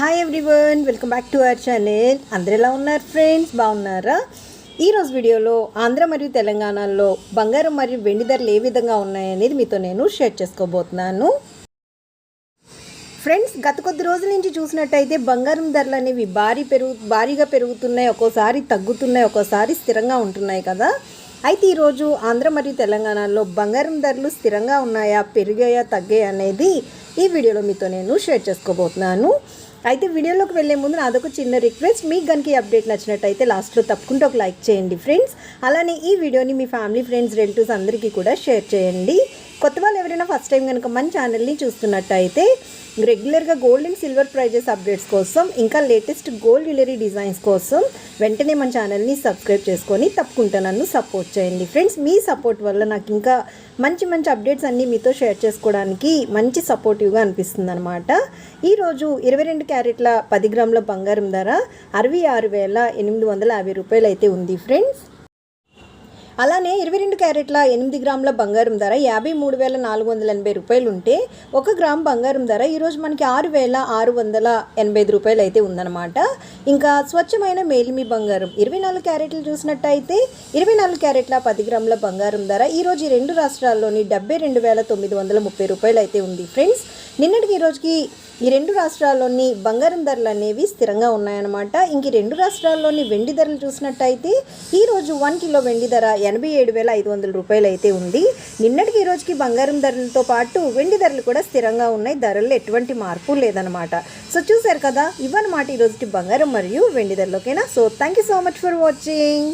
Hi everyone welcome back to our channel అందరు ఎలా ఉన్నారు ఫ్రెండ్స్ బాగున్నారా? ఈరోజు వీడియోలో ఆంధ్ర మరియు తెలంగాణలో బంగారం మరియు వెండి ధరలు ఏ విధంగా ఉన్నాయనేది మీతో నేను షేర్ చేసుకోబోతున్నాను. ఫ్రెండ్స్ గత కొద్ది రోజుల నుంచి చూసినట్టయితే బంగారం ధరలు అనేవి భారీ పెరుగు భారీగా పెరుగుతున్నాయి ఒక్కోసారి తగ్గుతున్నాయి ఒక్కోసారి స్థిరంగా ఉంటున్నాయి కదా. అయితే ఈరోజు ఆంధ్ర మరియు తెలంగాణలో బంగారం ధరలు స్థిరంగా ఉన్నాయా పెరిగాయా తగ్గాయా అనేది ఈ వీడియోలో మీతో నేను షేర్ చేసుకోబోతున్నాను. అయితే వీడియోలోకి వెళ్ళే ముందు నాదొక చిన్న రిక్వెస్ట్. మీకు కనుక ఈ అప్డేట్ నచ్చినట్టయితే లాస్ట్లో తప్పకుండా ఒక లైక్ చేయండి ఫ్రెండ్స్. అలానే ఈ వీడియోని మీ ఫ్యామిలీ ఫ్రెండ్స్ రిలేటివ్స్ అందరికీ కూడా షేర్ చేయండి. కొత్త వాళ్ళు ఎవరైనా ఫస్ట్ టైం కనుక మన ఛానల్ని చూస్తున్నట్టయితే రెగ్యులర్గా gold and silver prices updates కోసం ఇంకా లేటెస్ట్ గోల్డ్ జ్యువెలరీ డిజైన్స్ కోసం వెంటనే మన ఛానల్ని సబ్స్క్రైబ్ చేసుకొని తప్పకుండా నన్ను సపోర్ట్ చేయండి. ఫ్రెండ్స్ మీ సపోర్ట్ వల్ల నాకు ఇంకా మంచి మంచి అప్డేట్స్ అన్నీ మీతో షేర్ చేసుకోవడానికి మంచి సపోర్టివ్గా అనిపిస్తుంది అనమాట ఈరోజు ఇరవై రెండు క్యారెట్ల పది గ్రాముల బంగారం ధర అరవై ఆరు వేల ఎనిమిది వందల యాభై రూపాయలు అయితే ఉంది. ఫ్రెండ్స్ అలానే ఇరవై రెండు క్యారెట్ల ఎనిమిది గ్రాముల బంగారం ధర యాభై మూడు వేల నాలుగు వందల ఎనభై రూపాయలు ఉంటే ఒక గ్రామ్ బంగారం ధర ఈరోజు మనకి ఆరు వేల ఆరు వందల ఎనభై ఐదు రూపాయలు అయితే ఉందన్నమాట. ఇంకా స్వచ్ఛమైన మేలిమి బంగారం ఇరవై నాలుగు క్యారెట్లు చూసినట్టయితే ఇరవై నాలుగు క్యారెట్ల పది గ్రాముల బంగారం ధర ఈరోజు రెండు రాష్ట్రాల్లోని డెబ్బై రెండు వేల తొమ్మిది వందల ముప్పై రూపాయలు అయితే ఉంది. ఫ్రెండ్స్ నిన్నటికి ఈరోజుకి ఈ రెండు రాష్ట్రాల్లోని బంగారం ధరలు అనేవి స్థిరంగా ఉన్నాయన్నమాట. ఇంక రెండు రాష్ట్రాల్లోని వెండి ధరలు చూసినట్టయితే ఈరోజు వన్ కిలో వెండి ధర ఎనభై ఏడు వేల ఐదు వందల రూపాయలు అయితే ఉంది. నిన్నటికి ఈ రోజుకి బంగారం ధరలతో పాటు వెండి ధరలు కూడా స్థిరంగా ఉన్నాయి. ధరల్లో ఎటువంటి మార్పు లేదనమాట సో చూసారు కదా ఇవన్నమాట ఈరోజుకి బంగారం మరియు వెండి ధరలోకేనా? So thank you so much for watching